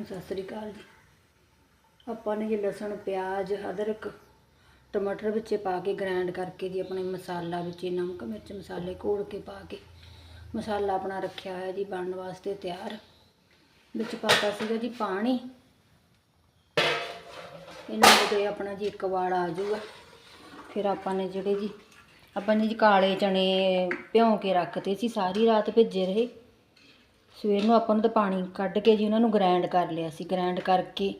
ਨੂੰ ਸਤਿ ਸ੍ਰੀ ਅਕਾਲ ਜੀ। ਆਪਾਂ ਨੇ ਜੀ ਲਸਣ, ਪਿਆਜ਼, ਅਦਰਕ, ਟਮਾਟਰ ਵਿੱਚ ਪਾ ਕੇ ਗ੍ਰਾਈਂਡ ਕਰਕੇ ਜੀ ਆਪਣੇ ਮਸਾਲਾ ਵਿੱਚ ਨਮਕ ਮਿਰਚ ਮਸਾਲੇ ਘੋਲ ਕੇ ਪਾ ਕੇ ਮਸਾਲਾ ਆਪਣਾ ਰੱਖਿਆ ਹੋਇਆ ਜੀ, ਬਣਨ ਵਾਸਤੇ ਤਿਆਰ। ਵਿੱਚ ਪਾਤਾ ਸੀਗਾ ਜੀ ਪਾਣੀ। ਇਹਨਾਂ ਦੇ ਆਪਣਾ ਜੀ ਇੱਕ ਵਾੜ ਆ ਜਾਊਗਾ ਫਿਰ ਆਪਾਂ ਨੇ ਜਿਹੜੇ ਜੀ, ਆਪਾਂ ਨੇ ਜੀ ਕਾਲੇ ਚਣੇ ਭਿਉਂ ਕੇ ਰੱਖਤੇ ਸੀ, ਸਾਰੀ ਰਾਤ ਭੇਜੇ ਰਹੇ। ਸਵੇਰ ਨੂੰ ਆਪਾਂ ਉਹਨਾਂ ਦਾ ਪਾਣੀ ਕੱਢ ਕੇ ਜੀ ਉਹਨਾਂ ਨੂੰ ਗ੍ਰਾਈਂਡ ਕਰ ਲਿਆ ਸੀ ਗ੍ਰਾਈਂਡ ਕਰਕੇ।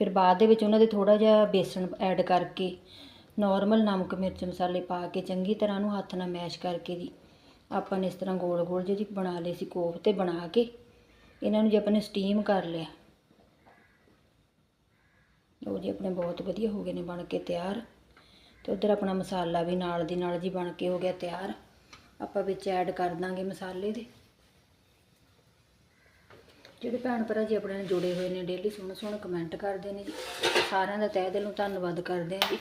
ਫਿਰ ਬਾਅਦ ਦੇ ਵਿੱਚ ਉਹਨਾਂ ਦੇ ਥੋੜਾ ਜਿਹਾ ਬੇਸਣ ਐਡ ਕਰਕੇ ਨਾਰਮਲ ਨਮਕ ਮਿਰਚ ਮਸਾਲੇ ਪਾ ਕੇ ਚੰਗੀ ਤਰ੍ਹਾਂ ਨੂੰ ਹੱਥ ਨਾਲ ਮੈਸ਼ ਕਰਕੇ ਜੀ, ਆਪਾਂ ਨੇ ਇਸ ਤਰ੍ਹਾਂ ਗੋਲ ਗੋਲ ਜਿਹੇ ਜੀ ਬਣਾ ਲਏ ਸੀ ਕੋਫ 'ਤੇ ਬਣਾ ਕੇ। ਇਹਨਾਂ ਨੂੰ ਜੀ ਆਪਾਂ ਨੇ ਸਟੀਮ ਕਰ ਲਿਆ। ਉਹ ਜੀ ਆਪਣੇ ਬਹੁਤ ਵਧੀਆ ਹੋ ਗਏ ਨੇ ਬਣ ਕੇ ਤਿਆਰ। ਤੇ ਉਧਰ ਆਪਣਾ ਮਸਾਲਾ ਵੀ ਨਾਲ ਦੀ ਨਾਲ ਜੀ ਬਣ ਕੇ ਹੋ ਗਿਆ ਤਿਆਰ। ਆਪਾਂ ਵਿੱਚ ਐਡ ਕਰ ਦਾਂਗੇ ਮਸਾਲੇ ਦੇ। ਜਿਹੜੇ ਭੈਣ ਭਰਾ ਜੀ ਆਪਣੇ ਨਾਲ ਜੁੜੇ ਹੋਏ ਨੇ ਡੇਲੀ ਸੋਹਣੇ ਸੋਹਣੇ ਕਮੈਂਟ ਕਰਦੇ ਨੇ ਜੀ। ਸਾਰਿਆਂ ਦਾ ਤਹਿ ਦਿਲੋਂ ਧੰਨਵਾਦ ਕਰਦੇ ਹਾਂ ਜੀ।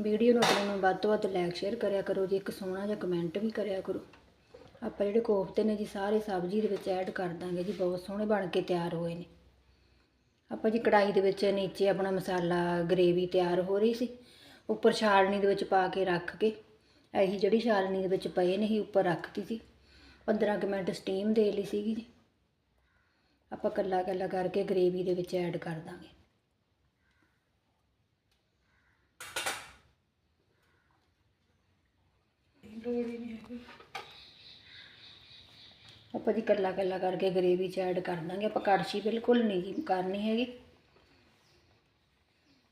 ਵੀਡੀਓ ਨੂੰ ਆਪਣੇ ਨੂੰ ਵੱਧ ਤੋਂ ਵੱਧ ਲਾਈਕ ਸ਼ੇਅਰ ਕਰਿਆ ਕਰੋ ਜੀ। ਇੱਕ ਸੋਹਣਾ ਜਿਹਾ ਕਮੈਂਟ ਵੀ ਕਰਿਆ ਕਰੋ। ਆਪਾਂ ਜਿਹੜੇ ਕੋਫਤੇ ਨੇ ਜੀ, ਸਾਰੇ ਸਬਜ਼ੀ ਦੇ ਵਿੱਚ ਐਡ ਕਰ ਦਾਂਗੇ ਜੀ। ਬਹੁਤ ਸੋਹਣੇ ਬਣ ਕੇ ਤਿਆਰ ਹੋਏ ਨੇ। ਆਪਾਂ ਜੀ ਕੜਾਈ ਦੇ ਵਿੱਚ ਨੀਚੇ ਆਪਣਾ ਮਸਾਲਾ ਗਰੇਵੀ ਤਿਆਰ ਹੋ ਰਹੀ ਸੀ। ਉੱਪਰ ਛਾਲਣੀ ਦੇ ਵਿੱਚ ਪਾ ਕੇ ਰੱਖ ਕੇ, ਇਹੀ ਜਿਹੜੀ ਛਾਲਣੀ ਦੇ ਵਿੱਚ ਪਏ ਨੇ ਹੀ ਉੱਪਰ ਰੱਖਤੀ ਸੀ। 15 ਕੁ ਮਿੰਟ ਸਟੀਮ ਦੇ ਲਈ ਸੀਗੀ ਜੀ। ਆਪਾਂ ਕੱਲਾ ਕੱਲਾ ਕਰਕੇ ਗਰੇਵੀ ਦੇ ਵਿੱਚ ਐਡ ਕਰ ਦਾਂਗੇ। ਆਪਾਂ ਜੀ ਕੱਲਾ ਕੱਲਾ ਕਰਕੇ ਗਰੇਵੀ ਚ ਐਡ ਕਰ ਦਾਂਗੇ। ਆਪਾਂ ਕੜਛੀ ਬਿਲਕੁਲ ਨਹੀਂ ਜੀ ਕਰਨੀ ਹੈਗੀ।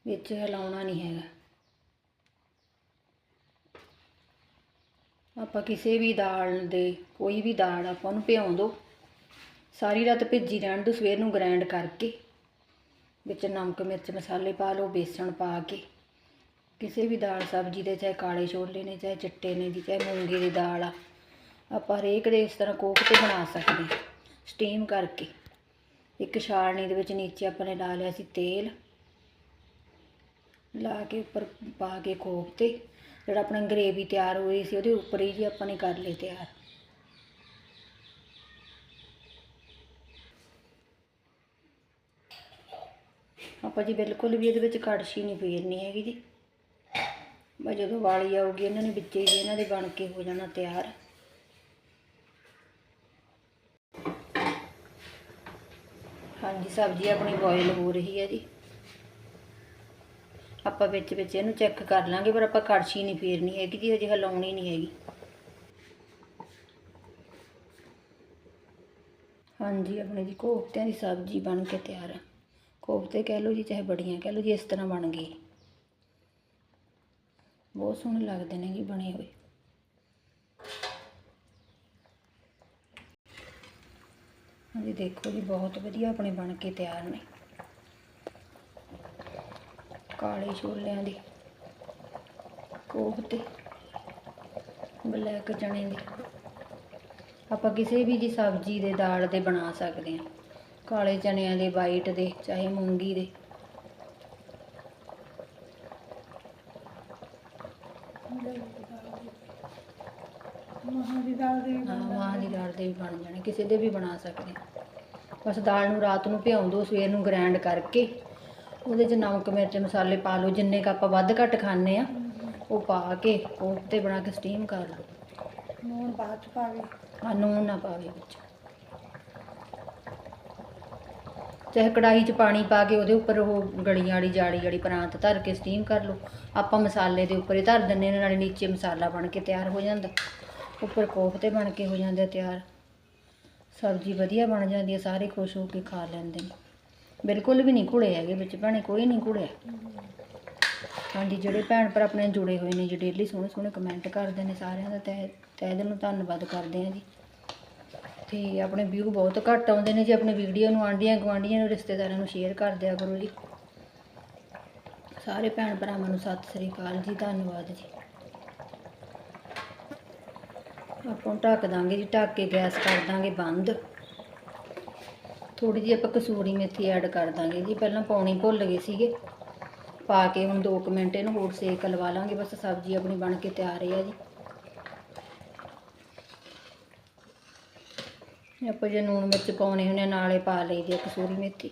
ਵਿੱਚ ਹਿਲਾਉਣਾ ਨਹੀਂ ਹੈਗਾ। ਆਪਾਂ ਕਿਸੇ ਵੀ ਦਾਲ ਦੇ, ਕੋਈ ਵੀ ਦਾਲ ਆਪਾਂ ਨੂੰ ਭਿਉਂ ਦਿਓ ਸਾਰੀ ਰਾਤ ਭਿੱਜੀ ਰਹਿਣ ਦਿਓ ਸਵੇਰ ਨੂੰ ਗ੍ਰਾਈਂਡ ਕਰਕੇ। ਵਿੱਚ ਨਮਕ, ਮਿਰਚ, ਮਸਾਲੇ ਪਾ ਲਓ, ਬੇਸਣ ਪਾ ਕੇ। ਕਿਸੇ ਵੀ ਦਾਲ ਸਬਜ਼ੀ ਦੇ, ਚਾਹੇ ਕਾਲੇ ਛੋਲੇ ਨੇ, ਚਾਹੇ ਚਿੱਟੇ ਨੇ ਜੀ ਚਾਹੇ ਮੂੰਗੀ ਦੀ ਦਾਲ ਆ, ਆਪਾਂ ਹਰੇਕ ਦੇ ਇਸ ਤਰ੍ਹਾਂ ਕੋਕ 'ਤੇ ਬਣਾ ਸਕਦੇ ਹਾਂ। ਸਟੀਮ ਕਰਕੇ। ਇੱਕ ਛਾਲਣੀ ਦੇ ਵਿੱਚ ਨੀਚੇ ਆਪਾਂ ਨੇ ਲਾ ਲਿਆ ਸੀ ਤੇਲ। ਲਾ ਕੇ ਉੱਪਰ ਪਾ ਕੇ ਕੋਫਤੇ ਜਿਹੜਾ ਆਪਣਾ ਗਰੇਵੀ ਤਿਆਰ ਹੋਈ ਸੀ, ਉਹਦੇ ਉੱਪਰ ਹੀ ਜੀ ਆਪਾਂ ਨੇ ਕਰ ਲਈ ਤਿਆਰ। ਆਪਾਂ ਜੀ ਬਿਲਕੁਲ ਵੀ ਇਹਦੇ ਵਿੱਚ ਕੜਛੀ ਨਹੀਂ ਫੇਰਨੀ ਹੈਗੀ ਜੀ। ਬਸ ਜਦੋਂ ਵਾਲੀ ਆਊਗੀ, ਇਹਨਾਂ ਨੇ ਵਿੱਚੇ ਹੀ ਇਹਨਾਂ ਦੇ ਬਣ ਕੇ ਹੋ ਜਾਣਾ ਤਿਆਰ। ਹਾਂਜੀ, ਸਬਜ਼ੀ ਆਪਣੀ ਬੋਇਲ ਹੋ ਰਹੀ ਹੈ ਜੀ। ਆਪਾਂ ਵਿੱਚ ਵਿੱਚ ਇਹਨੂੰ ਚੈੱਕ ਕਰ ਲਾਂਗੇ, ਪਰ ਆਪਾਂ ਕੜਛੀ ਨਹੀਂ ਫੇਰਨੀ ਹੈਗੀ ਜੀ, ਹਜੇ ਹਿਲਾਉਣੀ ਨਹੀਂ ਹੈਗੀ। ਹਾਂਜੀ, ਆਪਣੇ ਜੀ ਕੋਫਤਿਆਂ ਦੀ ਸਬਜ਼ੀ ਬਣ ਕੇ ਤਿਆਰ ਹੈ ਕੋਫਤੇ ਕਹਿ ਲਓ ਜੀ, ਚਾਹੇ ਬੜੀਆਂ ਕਹਿ ਲਓ ਜੀ, ਇਸ ਤਰ੍ਹਾਂ ਬਣ ਗਈ। ਬਹੁਤ ਸੋਹਣੇ ਲੱਗਦੇ ਨੇ ਜੀ ਬਣੇ ਹੋਏ। ਹਾਂਜੀ, ਦੇਖੋ ਜੀ, ਬਹੁਤ ਵਧੀਆ ਆਪਣੇ ਬਣ ਕੇ ਤਿਆਰ ਨੇ। ਕਾਲੇ ਛੋਲਿਆਂ ਦੀ ਕੋਫਤੇ ਬਲੈਕ ਚਣੇ ਦੀ। ਆਪਾਂ ਕਿਸੇ ਵੀ ਜੀ ਸਬਜ਼ੀ ਦੇ ਦਾਲ ਦੇ ਬਣਾ ਸਕਦੇ ਹਾਂ। ਕਾਲੇ ਚਨਿਆਂ ਦੇ ਵਾਈਟ ਦੇ ਚਾਹੇ ਮੂੰਗੀ ਦੇ। ਮਹਾਂ ਦੀ ਦਾਲ ਦੇ ਹਾਂ ਮਾਂ ਦੀ ਦਾਲ ਦੇ ਵੀ ਬਣ ਜਾਣੇ ਕਿਸੇ ਦੇ ਵੀ ਬਣਾ ਸਕਦੇ ਹਾਂ ਬਸ ਦਾਲ ਨੂੰ ਰਾਤ ਨੂੰ ਭਿਉਂ ਦਿਓ ਸਵੇਰ ਨੂੰ ਗ੍ਰਾਈਂਡ ਕਰਕੇ ਉਹਦੇ 'ਚ ਨਮਕ ਮਿਰਚ ਮਸਾਲੇ ਪਾ ਲਓ ਜਿੰਨੇ ਕ ਆਪਾਂ ਵੱਧ ਘੱਟ ਖਾਣੇ ਆ ਉਹ ਪਾ ਕੇ ਕੋਫਤੇ ਬਣਾ ਕੇ ਸਟੀਮ ਕਰ ਲਓ ਨੂਣ ਬਾਅਦ ਚ ਪਾਵੇ ਆ ਨੂਣ ਨਾ ਪਾਵੇ ਵਿੱਚ। ਚਾਹੇ ਕੜਾਹੀ 'ਚ ਪਾਣੀ ਪਾ ਕੇ ਉਹਦੇ ਉੱਪਰ ਉਹ ਗੜੀਆਂ ਵਾਲੀ ਜਾੜੀ ਵਾਲੀ ਪਰਾਂਤ ਧਰ ਕੇ ਸਟੀਮ ਕਰ ਲਓ। ਆਪਾਂ ਮਸਾਲੇ ਦੇ ਉੱਪਰ ਹੀ ਧਰ ਦਿੰਨੇ ਨਾਲੇ ਨੀਚੇ ਮਸਾਲਾ ਬਣ ਕੇ ਤਿਆਰ ਹੋ ਜਾਂਦਾ। ਉੱਪਰ ਕੋਫਤੇ ਬਣ ਕੇ ਹੋ ਜਾਂਦੇ ਤਿਆਰ। ਸਬਜ਼ੀ ਵਧੀਆ ਬਣ ਜਾਂਦੀ ਹੈ ਸਾਰੇ ਖੁਸ਼ ਹੋ ਕੇ ਖਾ ਲੈਂਦੇ ਨੇ। ਬਿਲਕੁਲ ਵੀ ਨਹੀਂ ਘੁਲੇ ਹੈਗੇ ਵਿੱਚ ਭੈਣੇ, ਕੋਈ ਨਹੀਂ ਘੁਲਿਆ। ਹਾਂਜੀ, ਜਿਹੜੇ ਭੈਣ ਭਰਾ ਆਪਣੇ ਜੁੜੇ ਹੋਏ ਨੇ ਜੀ ਡੇਲੀ ਸੋਹਣੇ ਸੋਹਣੇ ਕਮੈਂਟ ਕਰਦੇ ਨੇ ਸਾਰਿਆਂ ਦਾ ਤਹਿ ਤਹਿ ਦਿਲੋਂ ਧੰਨਵਾਦ ਕਰਦੇ ਹਾਂ ਜੀ। ਤੇ ਆਪਣੇ ਵਿਊ ਬਹੁਤ ਘੱਟ ਆਉਂਦੇ ਨੇ ਜੀ ਆਪਣੇ ਵੀਡੀਓ ਨੂੰ ਆਂਡੀਆਂ ਗਵਾਂਡੀਆਂ ਨੂੰ, ਰਿਸ਼ਤੇਦਾਰਾਂ ਨੂੰ ਸ਼ੇਅਰ ਕਰ ਦਿਆ ਕਰੋ ਜੀ। ਸਾਰੇ ਭੈਣ ਭਰਾਵਾਂ ਨੂੰ ਸਤਿ ਸ੍ਰੀ ਅਕਾਲ ਜੀ, ਧੰਨਵਾਦ ਜੀ। ਆਪਾਂ ਢੱਕ ਦਾਂਗੇ ਜੀ, ਢੱਕ ਕੇ ਗੈਸ ਕਰ ਦਾਂਗੇ ਬੰਦ। ਥੋੜੀ ਜਿਹੀ ਆਪਾਂ ਕਸੂਰੀ ਮੇਥੀ ਐਡ ਕਰ ਦਾਂਗੇ ਜੀ, ਪਹਿਲਾਂ ਪਾਉਣੀ ਭੁੱਲ ਗਏ ਸੀਗੇ। ਪਾ ਕੇ ਹੁਣ 2 ਮਿੰਟ ਇਹਨੂੰ ਹੋਰ ਸੇਕ ਲਵਾ ਲਾਂਗੇ, ਬਸ ਸਬਜ਼ੀ ਆਪਣੀ ਬਣ ਕੇ ਤਿਆਰ ਹੈ ਜੀ। ਆਪਾਂ ਜੇ ਨੂਣ ਮਿਰਚ ਪਾਉਣੇ ਹੁੰਦੇ ਆ, ਨਾਲੇ ਪਾ ਲਈਦੀ ਆ ਕਸੂਰੀ ਮੇਥੀ।